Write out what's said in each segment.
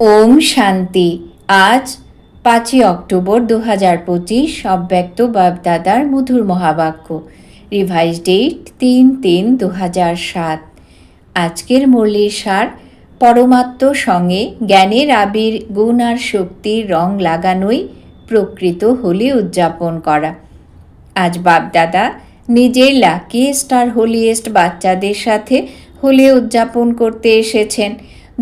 ওম শান্তি। আজ পাঁচই অক্টোবর দু হাজার পঁচিশ অব্যক্ত বাপদাদার মধুর মহাবাক্য। রিভাইজ ডেট তিন তিন দু হাজার সাত। আজকের মুরলির সার, পরমাত্ম সঙ্গে জ্ঞানের আবির, গুণ আর শক্তির রং লাগানোই প্রকৃত হোলি উদযাপন করা। আজ বাপদাদা নিজের লাকিয়েস্ট আর হোলিয়েস্ট বাচ্চাদের সাথে হোলি উদযাপন করতে এসেছেন।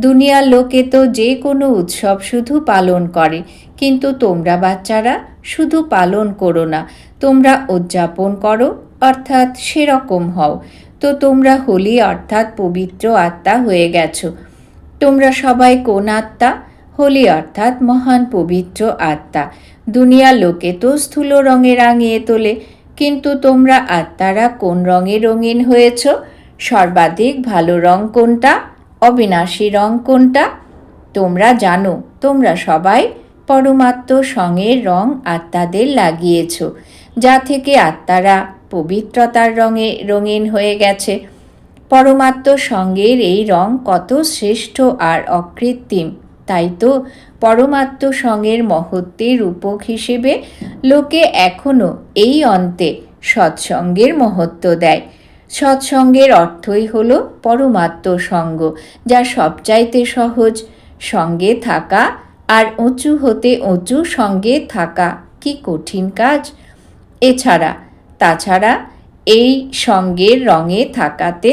দুনিয়ার লোকে তো যে কোনো উৎসব শুধু পালন করে। কিন্তু তোমরা বাচ্চারা, শুধু পালন করো না, তোমরা উদযাপন করো, অর্থাৎ সেরকম হও। তো তোমরা হোলি অর্থাৎ পবিত্র আত্মা হয়ে গেছো। তোমরা সবাই কোন আত্মা? হোলি অর্থাৎ মহান পবিত্র আত্মা। দুনিয়ার লোকে তো স্থূল রঙে রাঙিয়ে তোলে, কিন্তু তোমরা আত্মারা কোন রঙে রঙিন হয়েছ? সর্বাধিক ভালো রং কোনটা? অবিনাশী রং কোনটা? তোমরা জানো, তোমরা সবাই পরমাত্ম সঙ্গের রং আত্মাদের লাগিয়েছ, যা থেকে আত্মারা পবিত্রতার রঙে রঙিন হয়ে গেছে। পরমাত্ম সঙ্গের এই রং কত শ্রেষ্ঠ আর অকৃত্রিম। তাই তো পরমাত্ম সঙ্গের মহত্বের রূপক হিসেবে লোকে এখনও এই অন্তে সৎসঙ্গের মহত্ব দেয়। সৎসঙ্গের অর্থই হল পরমাত্ম সঙ্গ, যা সবচাইতে সহজ। সঙ্গে থাকা আর উঁচু হতে উঁচু সঙ্গে থাকা কি কঠিন কাজ? এছাড়া, তাছাড়া এই সঙ্গের রঙে থাকাতে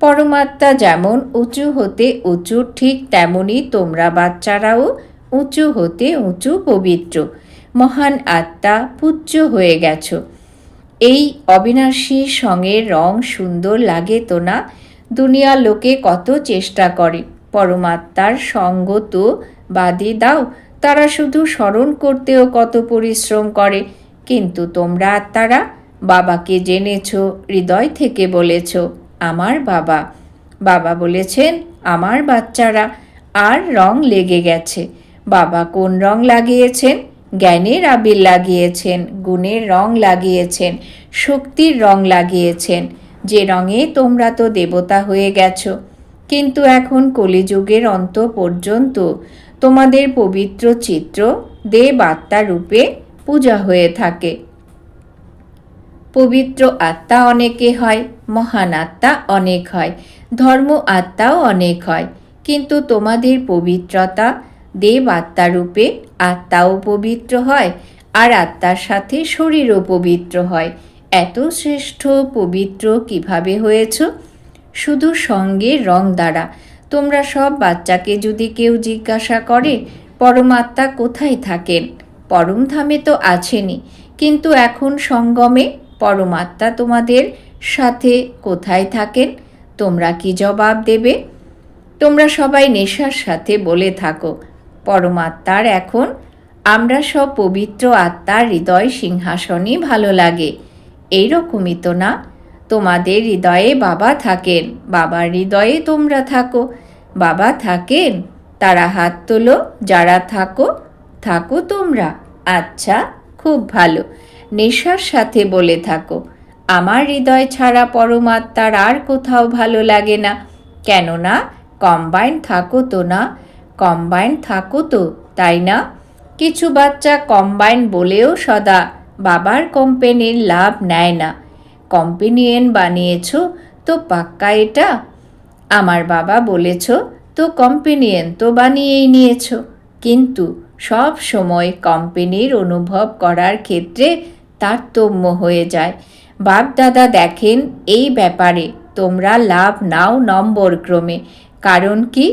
পরমাত্মা যেমন উঁচু হতে উঁচু, ঠিক তেমনি তোমরা বাচ্চারাও উঁচু হতে উঁচু পবিত্র। মহান আত্মা পূজ্য হয়ে গেছো। এই অবিনাশী সঙ্গে রং সুন্দর লাগে তো না? দুনিয়ার লোকে কত চেষ্টা করে। পরমাত্মার সঙ্গ তো বাদই দাও। তারা শুধু স্মরণ করতেও কত পরিশ্রম করে। কিন্তু তোমরা আত্মারা, বাবাকে জেনেছ, হৃদয় থেকে বলেছ, আমার বাবা। বাবা বলেছেন, আমার বাচ্চারা, আর রং লেগে গেছে। বাবা কোন রং লাগিয়েছেন? জ্ঞানের আবির লাগিয়েছেন, গুণের রং লাগিয়েছেন, শক্তির রং লাগিয়েছেন। যে রঙে তোমরা তো দেবতা হয়ে গেছো, কিন্তু এখন কলিযুগের অন্ত পর্যন্ত তোমাদের পবিত্র চিত্র দেব রূপে পূজা হয়ে থাকে। পবিত্র আত্মা অনেকে হয়, মহান আত্মা অনেক হয়, ধর্ম আত্মাও অনেক হয়, কিন্তু তোমাদের পবিত্রতা দেব আত্মারূপে আত্মাও পবিত্র হয় আর আত্মার সাথে শরীরও পবিত্র হয়। এত শ্রেষ্ঠ, পবিত্র কীভাবে হয়েছ? শুধু সঙ্গে রং দ্বারা। তোমরা সব বাচ্চাকে যদি কেউ জিজ্ঞাসা করে, পরমাত্মা কোথায় থাকেন? পরমধামে তো আছেনই। কিন্তু এখন সঙ্গমে পরমাত্মা তোমাদের সাথে কোথায় থাকেন? তোমরা কি জবাব দেবে? তোমরা সবাই নেশার সাথে বলে থাকো। পরমাত্মার এখন। আমরা সব পবিত্র আত্মার হৃদয় সিংহাসনই ভালো লাগে। এইরকমই তো না? তোমাদের হৃদয়ে বাবা থাকেন। বাবার হৃদয়ে তোমরা থাকো। বাবা থাকেন, তারা হাত তোলো, যারা থাকো থাকো তোমরা। আচ্ছা খুব ভালো। নেশার সাথে বলে থাকো। আমার হৃদয় ছাড়া পরমাত্মার আর কোথাও ভালো লাগে না। কেননা কম্বাইন থাকো তো না। কম্বাইন থাকো তো, তাই না? কিছু বাচ্চা কম্বাইন বলেও সদা বাবার কোম্পানির লাভ নেয় না। কম্পেনিয়েন বানিয়েছ, তো পাক্কা এটা? আমার বাবা বলেছ, তো কম্পেনিয়েন তো বানিয়েই নিয়েছ। কিন্তু সব সময় কোম্পানির অনুভব করার ক্ষেত্রে তারতম্য হয়ে যায়। বাপ দাদা দেখেন এই ব্যাপারে, তোমরা লাভ নাও নম্বর ক্রমে কারণ কি?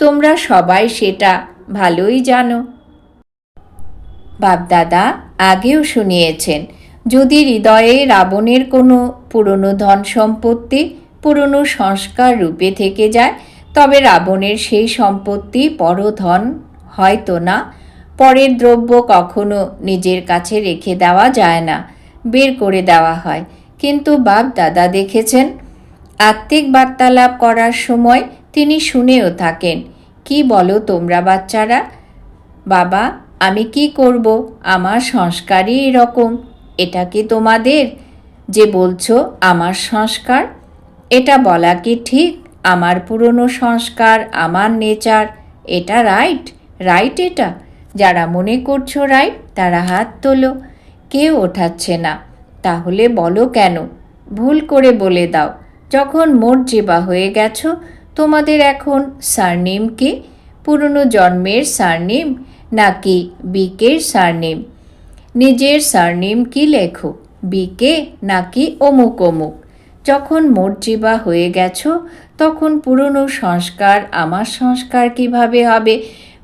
তোমরা সবাই সেটা ভালোই জানো। বাপদাদা আগেও শুনিয়েছেন, যদি হৃদয়ে রাবণের কোনো পুরনো ধন সম্পত্তি, পুরনো সংস্কার রূপে থেকে যায়, তবে রাবণের সেই সম্পত্তি পরধন হয়তো না। পরের দ্রব্য কখনো নিজের কাছে রেখে দেওয়া যায় না, বের করে দেওয়া হয়। কিন্তু বাপ দাদা দেখেছেন, আত্মিক বার্তালাপ করার সময় তিনি শুনেও থাকেন, কি বলো তোমরা বাচ্চারা? বাবা, আমি কি করব? আমার সংস্কারই এরকম। এটা কি তোমাদের? যে বলছো আমার সংস্কার? এটা বলা কি ঠিক? আমার পুরনো সংস্কার, আমার নেচার, এটা রাইট? রাইট এটা? যারা মনে করছ রাইট, তারা হাত তোলো। কেউ ওঠাচ্ছে না। তাহলে বলো কেন? ভুল করে বলে দাও। যখন মর্জিবা হয়ে গেছো তোমাদের এখন সারনেম কি? পুরনো জন্মের সারনেম নাকি বিকের সারনেম? নিজের সারনেম কি লেখো? বিকে নাকি অমুক অমুক? যখন মর্জিবা হয়ে গেছো, তখন পুরনো সংস্কার আমার সংস্কার কীভাবে হবে?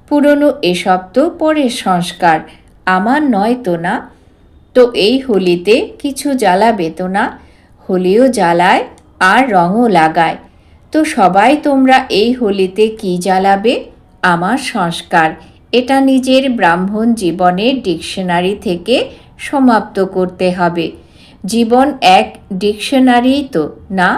পুরনো এসব তো পরের সংস্কার, আমার নয় তো না। তো এই হোলিতে কিছু জ্বালাবে তো না? হোলিও জ্বালায় আর রঙও লাগায়। তো সবাই তোমরা এই হোলিতে কি জ্বালাবে? আমার সংস্কার। এটা নিজের ব্রাহ্মণ জীবনের ডিকশনারি থেকে সমাপ্ত করতে হবে। জীবন এক ডিকশনারি তো, না?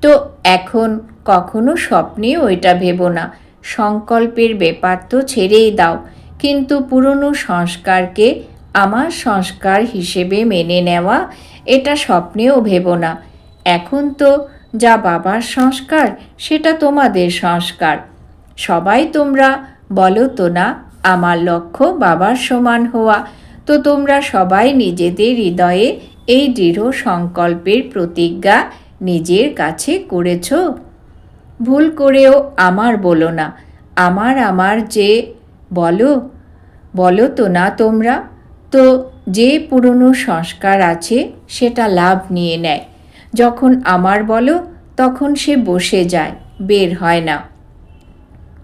তো এখন কখনো স্বপ্নেও এটা ভেবো না। সংকল্পের ব্যাপার তো ছেড়েই দাও। কিন্তু পুরনো সংস্কারকে আমার সংস্কার হিসেবে মেনে নেওয়া এটা স্বপ্নেও ভেবো না। এখন তো যা বাবার সংস্কার, সেটা তোমাদের সংস্কার। সবাই তোমরা বলো তো না, আমার লক্ষ্য বাবার সমান হওয়া। তো তোমরা সবাই নিজেদের হৃদয়ে এই দৃঢ় সংকল্পের প্রতিজ্ঞা নিজের কাছে করেছ? ভুল করেও আমার বলো না, আমার আমার যে বলো বলো তো না তোমরা। তো যে পুরনো সংস্কার আছে, সেটা লাভ নিয়ে নেয়। যখন আমার বলো, তখন সে বসে যায়, বের হয় না।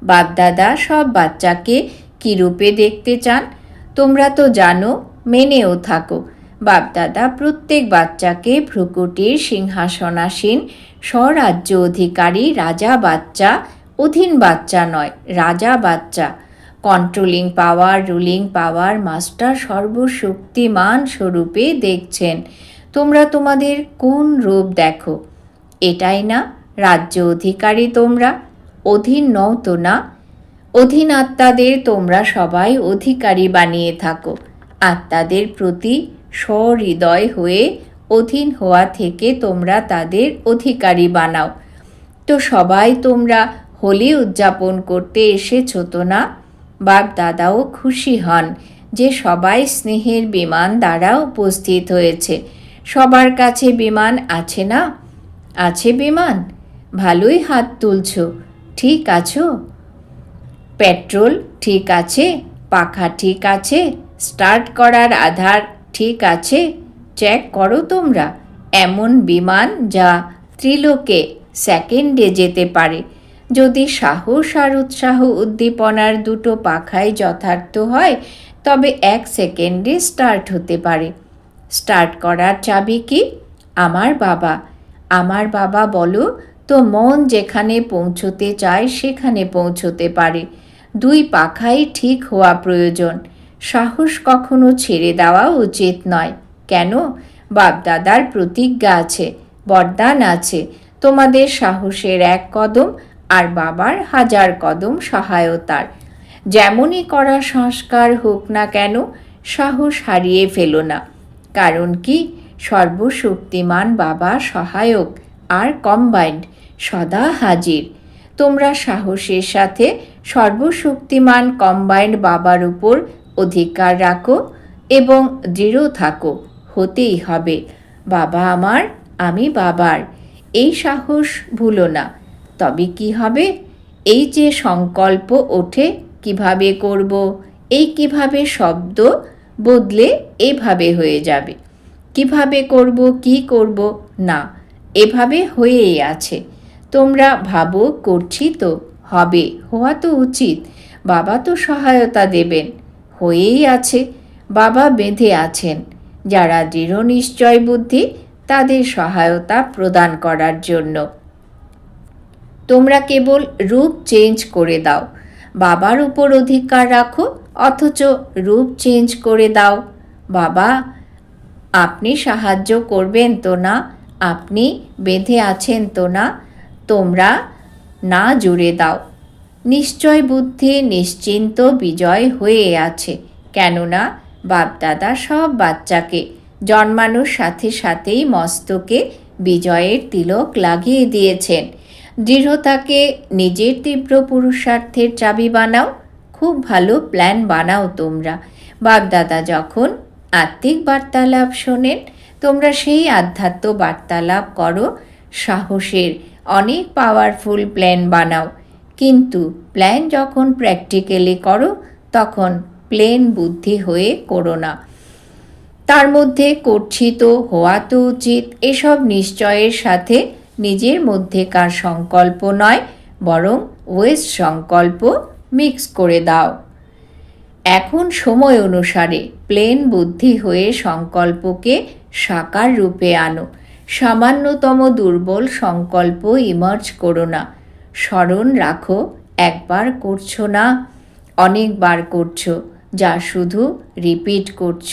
বাপদাদা সব বাচ্চাকে কী রূপে দেখতে চান? তোমরা তো জানো, মেনেও থাকো। বাপদাদা প্রত্যেক বাচ্চাকে ভ্রুকুটির সিংহাসনাসীন, স্বরাজ্য অধিকারী, রাজা বাচ্চা, অধীন বাচ্চা নয়, রাজা বাচ্চা। Controlling power ruling power master সর্বশক্তিমান স্বরূপে দেখছেন। তোমরা তোমাদের কোন রূপ দেখো? এটাই না, রাজ্য অধিকারী তোমরা, অধীন নও তো না। অধীন আত্মাদের তোমরা সবাই অধিকারী বানিয়ে থাকো। আত্মাদের প্রতি সহৃদয় হয়ে অধীন হওয়া থেকে তোমরা তাদের অধিকারী বানাও। তো সবাই তোমরা হোলি উদযাপন করতে এসেছ তো না? বাপ দাদাও খুশি হন যে সবাই স্নেহের বিমান দ্বারা উপস্থিত হয়েছে। সবার কাছে বিমান আছে না? আছে বিমান। ভালোই হাত তুলছ। ঠিক আছো? পেট্রোল ঠিক আছে, পাখা ঠিক আছে, স্টার্ট করার আধার ঠিক আছে। চেক করো তোমরা, এমন বিমান যা ত্রিলোকে সেকেন্ডে যেতে পারে। যদি সাহস আর উৎসাহ উদ্দীপনার দুটো পাখায় যথার্থ হয়, তবে এক সেকেন্ডে স্টার্ট হতে পারে। স্টার্ট করার চাবি কি? আমার বাবা। আমার বাবা বলো, তো মন যেখানে পৌঁছতে চায় সেখানে পৌঁছতে পারে। দুই পাখাই ঠিক হওয়া প্রয়োজন। সাহস কখনো ছেড়ে দেওয়া উচিত নয়। কেন? বাপদাদার প্রতিজ্ঞা আছে, বরদান আছে। তোমাদের সাহসের এক কদম আর বাবার হাজার কদম সহায়তার। যেমনই করা সংস্কার হোক না কেন, সাহস হারিয়ে ফেলো না। কারণ কি? সর্বশক্তিমান বাবা সহায়ক, আর কম্বাইন্ড সদা হাজির। তোমরা সাহসের সাথে সর্বশক্তিমান কম্বাইন্ড বাবার উপর অধিকার রাখো এবং দৃঢ় থাকো, হতেই হবে। বাবা আমার, আমি বাবার। এই সাহস ভুলো না। তবে কি হবে? এই যে সংকল্প ওঠে, কীভাবে করব? এই কীভাবে শব্দ বদলে এভাবে হয়ে যাবে। কীভাবে করব, কি করব? না, এভাবে হয়েই আছে। তোমরা ভাবো, করছি তো, হবে, হওয়া তো উচিত। বাবা তো সহায়তা দেবেন। হয়েই আছে, বাবা বেঁধে আছেন। যারা দৃঢ় নিশ্চয় বুদ্ধি, তাদের সহায়তা প্রদান করার জন্য। তোমরা কেবল রূপ চেঞ্জ করে দাও। বাবার উপর অধিকার রাখো, অথচ রূপ চেঞ্জ করে দাও। বাবা, আপনি সাহায্য করবেন তো না? আপনি বেঁধে আছেন তো না? তোমরা না জুড়ে দাও। নিশ্চয় বুদ্ধি নিশ্চিন্ত বিজয় হয়ে আছে, কেননা বাপদাদা সব বাচ্চাকে, জন্মানোর সাথে সাথেই মস্তকে বিজয়ের তিলক লাগিয়ে দিয়েছেন। দৃঢ়তাকে নিজের তীব্র পুরুষার্থের চাবি বানাও, খুব ভালো প্ল্যান বানাও তোমরা। বাগদাদা যখন আত্মিক বার্তালাপ শোনেন, তোমরা সেই আধ্যাত্ম বার্তালাপ করো, সাহসের অনেক পাওয়ারফুল প্ল্যান বানাও। কিন্তু প্ল্যান যখন প্র্যাকটিক্যালি করো, তখন প্লেন বুদ্ধি হয়ে করো না। তার মধ্যে করছি তো হওয়া তো উচিত, এসব নিশ্চয়ের সাথে নিজের মধ্যেকার সংকল্প নয়, বরং ওয়েস্ট সংকল্প মিক্স করে দাও। এখন সময় অনুসারে প্লেন বুদ্ধি হয়ে সংকল্পকে সাকার রূপে আনো। সামান্যতম দুর্বল সংকল্প ইমার্জ করো না। স্মরণ রাখো, একবার করছ না, অনেকবার করছ, যা শুধু রিপিট করছ।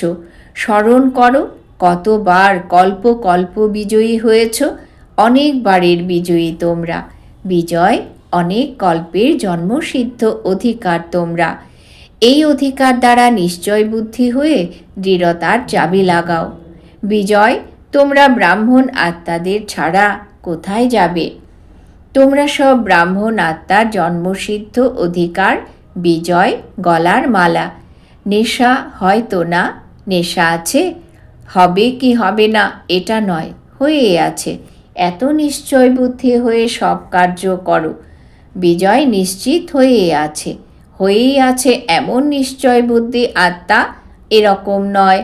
স্মরণ করো, কতবার কল্প কল্প বিজয়ী হয়েছ অনেকবারের বিজয়ী তোমরা। বিজয় অনেক কল্পের জন্মসিদ্ধ অধিকার তোমরা। এই অধিকার দ্বারা নিশ্চয় বুদ্ধি হয়ে দৃঢ়তার চাবি লাগাও। বিজয়, তোমরা ব্রাহ্মণ আত্মাদের ছাড়া কোথায় যাবে? তোমরা সব ব্রাহ্মণ আত্মার জন্মসিদ্ধ অধিকার, বিজয়, গলার মালা। নেশা হয়তো না, নেশা আছে। হবে কি হবে না, এটা নয় হয়ে আছে। এত নিশ্চয় বুদ্ধি হয়ে সব কার্য করো। বিজয় নিশ্চিত হয়ে আছে। হয়েই আছে এমন নিশ্চয় বুদ্ধি আত্মা এরকম নয়।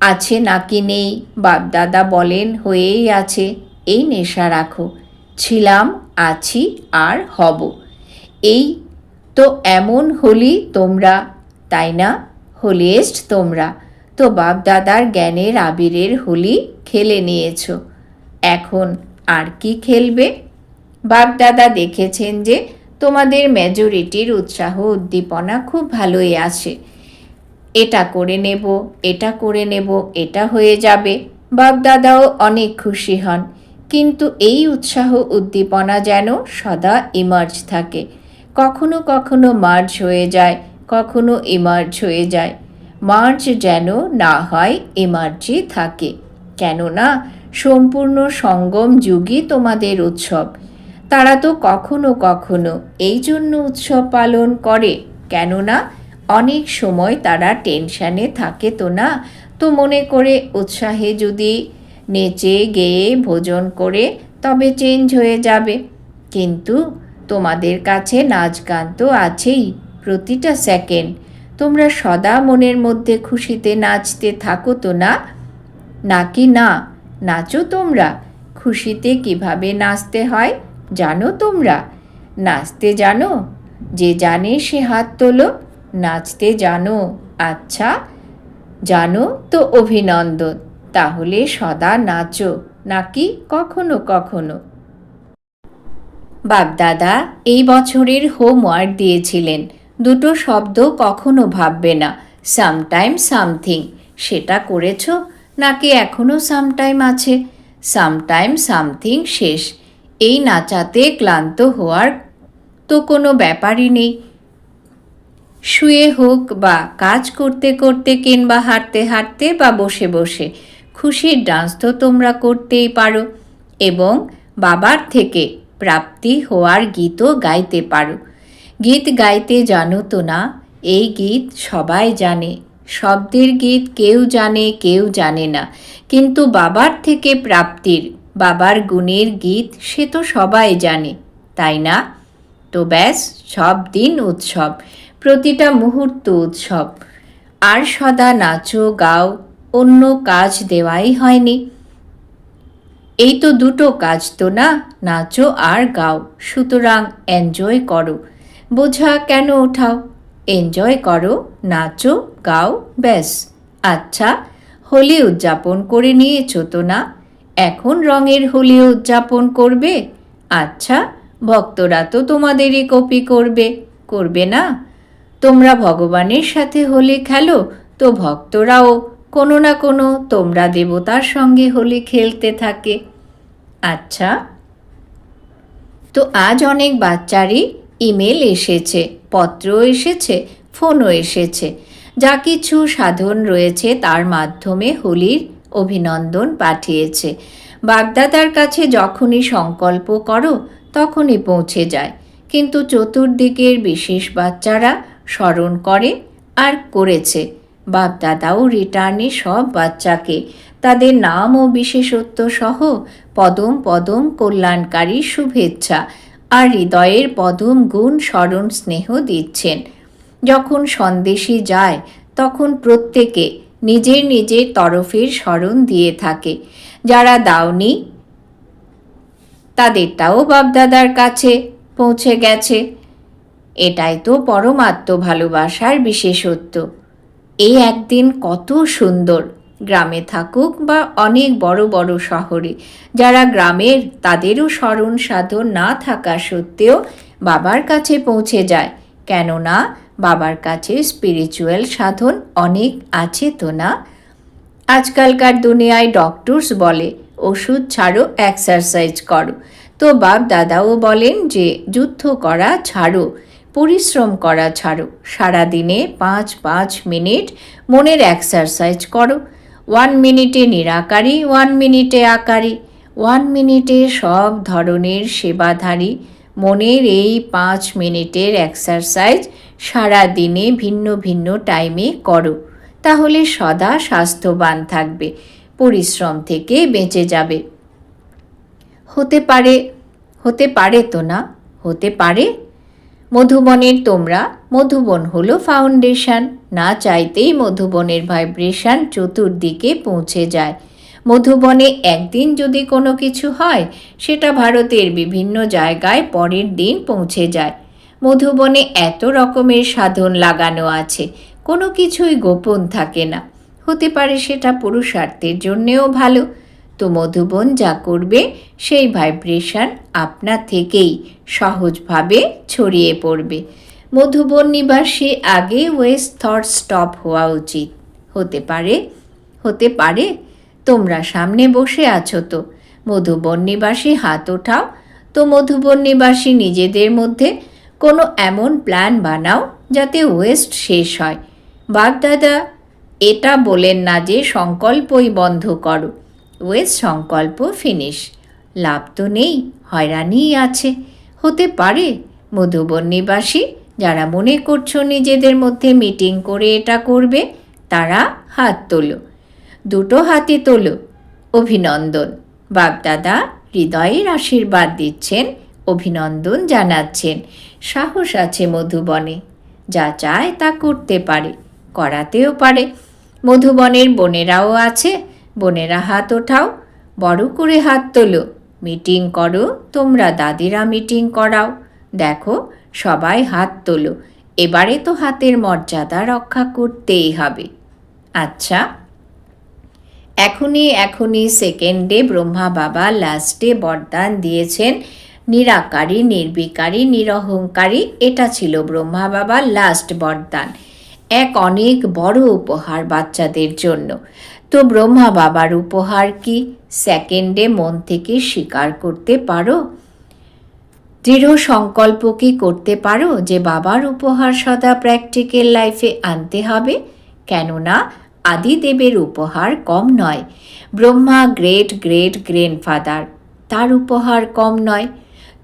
আছে নাকি নেই? বাপদাদা বলেন, হয়েই আছে। এই নেশা রাখো। ছিলাম, আছি, আর হব। এই তো এমন হলি তোমরা, তাই না? হলিয়েস্ট তোমরা। তো বাপদাদার জ্ঞানের আবিরের হোলি খেলে নিয়েছ। এখন আর কি খেলবে? বাপদাদা দেখেছেন যে তোমাদের মেজরিটির উৎসাহ উদ্দীপনা খুব ভালোই আসে এটা করে নেব, এটা করে নেব, এটা হয়ে যাবে। বাপদাদাও অনেক খুশি হন। কিন্তু এই উৎসাহ উদ্দীপনা যেন সদা ইমার্জ থাকে। কখনো কখনো মার্জ হয়ে যায়, কখনো ইমার্জ হয়ে যায়। মার্জ যেন না হয় এমার্জি থাকে। কেননা সম্পূর্ণ সঙ্গম যুগই তোমাদের উৎসব। তারা তো কখনো কখনো এই জন্য উৎসব পালন করে। কেননা অনেক সময় তারা টেনশানে থাকে তো না? তো মনে করে উৎসাহে যদি নেচে গেয়ে ভোজন করে, তবে চেঞ্জ হয়ে যাবে। কিন্তু তোমাদের কাছে নাচ গান তো আছেই প্রতিটা সেকেন্ড তোমরা সদা মনের মধ্যে খুশিতে নাচতে থাকো তো না? নাকি না? নাচো তোমরা। খুশিতে কীভাবে নাচতে হয় জানো তোমরা? নাচতে জানো? যে জানে সে হাত তোলো, নাচতে জানো। আচ্ছা জানো তো অভিনন্দন, তাহলে সদা নাচো, নাকি কখনো কখনো? বাপদাদা, এই বছরের হোমওয়ার্ক দিয়েছিলেন। দুটো শব্দ কখনো ভাববে না। সামটাইম সামথিং, সেটা করেছ? নাকি এখনও সামটাইম আছে? সামটাইম সামথিং শেষ। এই নাচাতে ক্লান্ত হওয়ার তো কোনো ব্যাপারই নেই। শুয়ে হোক বা কাজ করতে করতে কিংবা হাঁটতে হাঁটতে বা বসে বসে, খুশির ডান্স তো তোমরা করতেই পারো এবং বাবার থেকে প্রাপ্তি হওয়ার গীতও গাইতে পারো। গীত গাইতে জানো তো না, এই গীত সবাই জানে। শব্দের গীত কেউ জানে কেউ জানে না। কিন্তু বাবার থেকে প্রাপ্তির, বাবার গুণের গীত সে তো সবাই জানে, তাই না? তো ব্যাস, সব দিন উৎসব, প্রতিটা মুহূর্ত উৎসব। আর সদা নাচো, গাও, অন্য কাজ দেওয়াই হয়নি। এই তো দুটো কাজ তো না, নাচো আর গাও, সুতরাং এনজয় করো। বোঝা কেন ওঠাও এনজয় করো, নাচো, গাও, ব্যাস। আচ্ছা হোলি উদযাপন করে নিয়েছো তো না? এখন রঙের হোলি উদযাপন করবে? আচ্ছা ভক্তরা তো তোমাদেরই কপি করবে করবে না? তোমরা ভগবানের সাথে হোলি খেলো, তো ভক্তরাও কোনো না কোনো তোমরা দেবতার সঙ্গে হোলি খেলতে থাকে। আচ্ছা তো আজ অনেক বাচ্চারই ইমেল এসেছে পত্র এসেছে, ফোনও এসেছে। যা কিছু সাধন রয়েছে তার মাধ্যমে হোলির অভিনন্দন পাঠিয়েছে। বাগদাদার কাছে যখনই সংকল্প করো, তখনই পৌঁছে যায়। কিন্তু চতুর্দিকের বিশেষ বাচ্চারা স্মরণ করে আর করেছে। বাপদাদাও রিটার্নে সব বাচ্চাকে, তাদের নাম ও বিশেষত্ব সহ পদম পদম কল্যাণকারী শুভেচ্ছা আর হৃদয়ের পদম গুণ স্মরণ স্নেহ দিচ্ছেন। যখন সন্দেশী যায়, তখন প্রত্যেকে নিজের নিজের তরফের স্মরণ দিয়ে থাকে। যারা দাওনি তাদেরটাও বাপদাদার কাছে পৌঁছে গেছে। এটাই তো পরমাত্ম ভালোবাসার বিশেষত্ব। এই একদিন কত সুন্দর। গ্রামে থাকুক বা অনেক বড় বড় শহরে। যারা গ্রামের, তাদেরও স্মরণ সাধন না থাকা সত্ত্বেও বাবার কাছে পৌঁছে যায়। কেননা, বাবার কাছে স্পিরিচুয়াল সাধন অনেক আছে তো না? আজকালকার দুনিয়ায় ডক্টরস বলে, ওষুধ ছাড়ো এক্সারসাইজ করো। তো বাপ দাদাও বলেন যে, যুদ্ধ করা ছাড়ো, পরিশ্রম করা ছাড়ো। সারাদিনে পাঁচ পাঁচ মিনিট মনের এক্সারসাইজ করো। ওয়ান মিনিটে নিরাকারী ওয়ান মিনিটে আকারী। ওয়ান মিনিটে সব ধরনের সেবাধারী। মনের এই পাঁচ মিনিটের এক্সারসাইজ সারা দিনে ভিন্ন ভিন্ন টাইমে করো। তাহলে সদা স্বাস্থ্যবান থাকবে, পরিশ্রম থেকে বেঁচে যাবে। হতে পারে হতে পারে তো না, হতে পারে মধুবনের তোমরা, মধুবন হলো ফাউন্ডেশন না চাইতেই মধুবনের ভাইব্রেশন চতুর্দিকে পৌঁছে যায়। মধুবনে একদিন যদি কোনো কিছু হয়, সেটা ভারতের বিভিন্ন জায়গায় পরের দিন পৌঁছে যায়। মধুবনে এত রকমের সাধন লাগানো আছে, কোনো কিছুই গোপন থাকে না। হতে পারে সেটা পুরুষার্থের জন্যেও ভালো তো মধুবন যা করবে, সেই ভাইব্রেশন আপনা থেকেই সহজভাবে ছড়িয়ে পড়বে। মধুবন নিবাসী আগে ওয়েস্ট থট স্টপ হওয়া উচিত। হতে পারে হতে পারে, তোমরা সামনে বসে আছো তো। মধুবন নিবাসী হাত ওঠাও। তো মধুবন নিবাসী নিজেদের মধ্যে কোনো এমন প্ল্যান বানাও যাতে ওয়েস্ট শেষ হয়। বাগদাদা, এটা বলেন না যে সংকল্পই বন্ধ করো। ওয়েস্ট সংকল্প ফিনিশ লাভ তো নেই, হয়রানিই আছে। হতে পারে, মধুবন নিবাসী, যারা মনে করছ নিজেদের মধ্যে মিটিং করে এটা করবে, তারা হাত তোলো। দুটো হাতে তোলো। অভিনন্দন। বাপদাদা হৃদয়ের আশীর্বাদ দিচ্ছেন, অভিনন্দন জানাচ্ছেন। সাহস আছে মধুবনে। যা চায় তা করতে পারে, করাতেও পারে। মধুবনের বোনেরাও আছে বোনেরা হাত ওঠাও, বড় করে হাত তোলো। মিটিং করো, তোমরা দাদিরা মিটিং করাও। দেখো, সবাই হাত তোলো। এবারে তো হাতের মর্যাদা রক্ষা করতেই হবে। আচ্ছা। এখনই এখনই সেকেন্ডে ব্রহ্মা বাবা লাস্টে বরদান দিয়েছেন। নিরাকারী, নির্বিকারী, নিরহংকারী, এটা ছিল ব্রহ্মা বাবার লাস্ট বরদান। এক অনেক বড় উপহার বাচ্চাদের জন্য। তো ব্রহ্মা বাবার উপহার কি সেকেন্ডে মন থেকে স্বীকার করতে পারো? দৃঢ় সংকল্প কি করতে পারো যে বাবার উপহার সদা প্র্যাকটিক্যাল লাইফে আনতে হবে? কেননা আদিদেবের উপহার কম নয়। ব্রহ্মা গ্রেট গ্রেট গ্র্যান্ডফাদার তার উপহার কম নয়।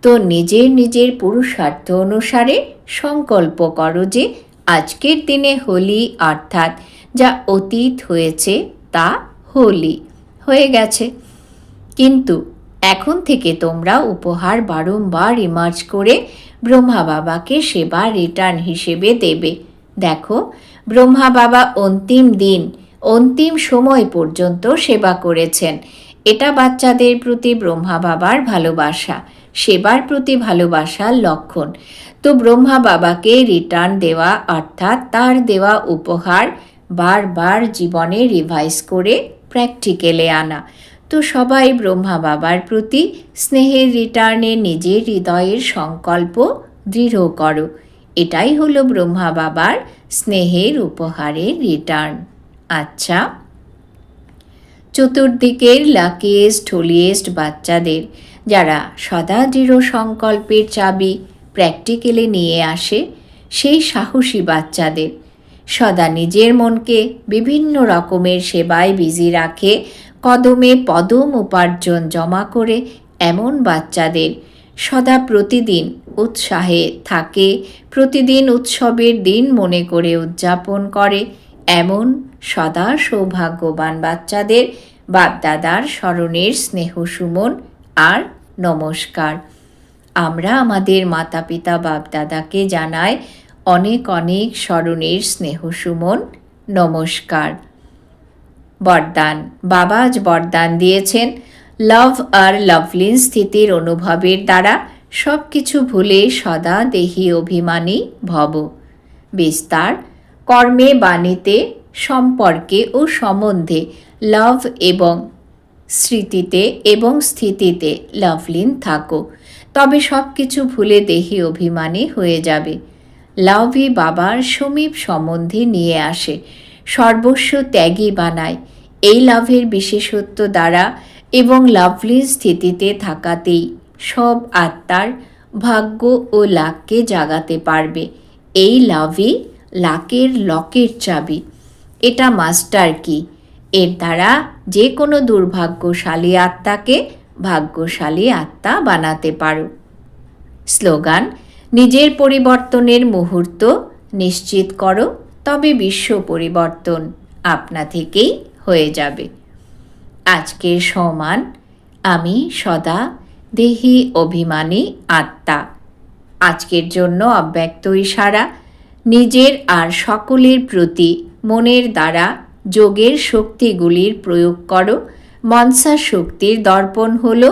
তো নিজের নিজের পুরুষার্থ অনুসারে সংকল্প করো যে আজকের দিনে হোলি অর্থাৎ যা অতীত হয়েছে তা হোলি, হয়ে গেছে। কিন্তু এখন থেকে তোমরা উপহার বারংবার ইমার্জ করে ব্রহ্মা বাবাকে সেবা রিটার্ন হিসেবে দেবে। দেখো, ব্রহ্মা বাবা অন্তিম দিন, অন্তিম সময় পর্যন্ত সেবা করেছেন। এটা বাচ্চাদের প্রতি ব্রহ্মা বাবার ভালোবাসা, সেবার প্রতি ভালোবাসার লক্ষণ। তো ব্রহ্মা বাবাকে রিটার্ন দেওয়া অর্থাৎ তার দেওয়া উপহার বারবার জীবনে রিভাইজ করে প্র্যাকটিক্যালে আনা। তো সবাই ব্রহ্মা বাবার প্রতি স্নেহের রিটার্নে নিজের হৃদয়ের সংকল্প দৃঢ় করো। এটাই হলো ব্রহ্মা বাবার স্নেহের উপহারের রিটার্ন আচ্ছা চতুর্দিকের লাকিয়েস্ট হোলিয়েস্ট বাচ্চাদের, যারা সদা দৃঢ় সংকল্পের চাবি প্র্যাকটিক্যালে নিয়ে আসে, সেই সাহসী বাচ্চাদের। সদা নিজের মনকে বিভিন্ন রকমের সেবায় বিজি রাখে, কদমে পদম উপার্জন জমা করে এমন বাচ্চাদের। সদা প্রতিদিন উৎসাহে থাকে, প্রতিদিন উৎসবের দিন মনে করে উদযাপন করে। এমন সদা সৌভাগ্যবান বাচ্চাদের বাপদাদার স্মরণের স্নেহ সুমন আর নমস্কার। আমরা আমাদের মাতা পিতা বাপদাদাকে জানাই অনেক অনেক স্মরণের স্নেহ সুমন, নমস্কার। বরদান, বাবা আজ বরদান দিয়েছেন। লাভ আর লাভলিন স্থিতির অনুভবের দ্বারা সব কিছু ভুলে সদা দেহি অভিমানী ভব। বিস্তার, কর্মে বাণীতে, সম্পর্কে ও সম্বন্ধে লাভ এবং স্মৃতিতে এবং স্থিতিতে লাভলিন থাকো, তবে সব কিছু ভুলে দেহি অভিমানী হয়ে যাবে। লাভই বাবার সমীপ সম্বন্ধে নিয়ে আসে। সর্বস্ব ত্যাগী বানায়। এই লাভের বিশেষত্ব দ্বারা এবং লাভলি স্থিতিতে থাকাতেই সব আত্মার ভাগ্য ও লাককে জাগাতে পারবে। এই লাভই লাকের লকের চাবি। এটা মাস্টার কি? এর দ্বারা যে কোনো দুর্ভাগ্যশালী আত্মাকে ভাগ্যশালী আত্মা বানাতে পারো। স্লোগান নিজের পরিবর্তনের মুহূর্ত নিশ্চিত করো, তবে বিশ্ব পরিবর্তন আপনা থেকেই হয়ে যাবে। আজকের সমান আমি সদা দেহি অভিমানী আত্মা। আজকের জন্য অব্যক্ত ইশারা নিজের আর সকলের প্রতি মনের দ্বারা যোগের শক্তিগুলির প্রয়োগ করো, মনসা শক্তির দর্পণ হল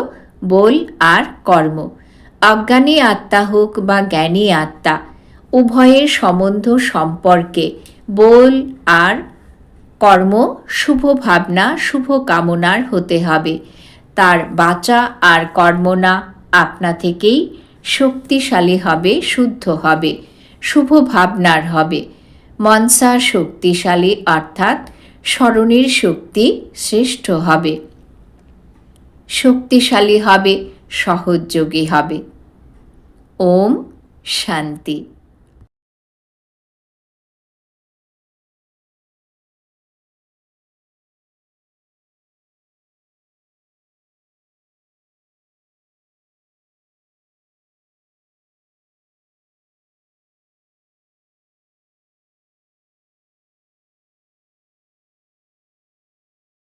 বল আর কর্ম। অজ্ঞানী আত্মা হোক বা জ্ঞানী আত্মা, উভয়ের সম্বন্ধ সম্পর্কে বল আর কর্ম শুভ ভাবনা, শুভ কামনার হতে হবে। তার বাচা আর কর্মনা আপনা থেকেই শক্তিশালী হবে, শুদ্ধ হবে, শুভ ভাবনার হবে। মনসা শক্তিশালী অর্থাৎ স্মরণের শক্তি শ্রেষ্ঠ হবে। শক্তিশালী হবে সহযোগী হবে। ওম শান্তি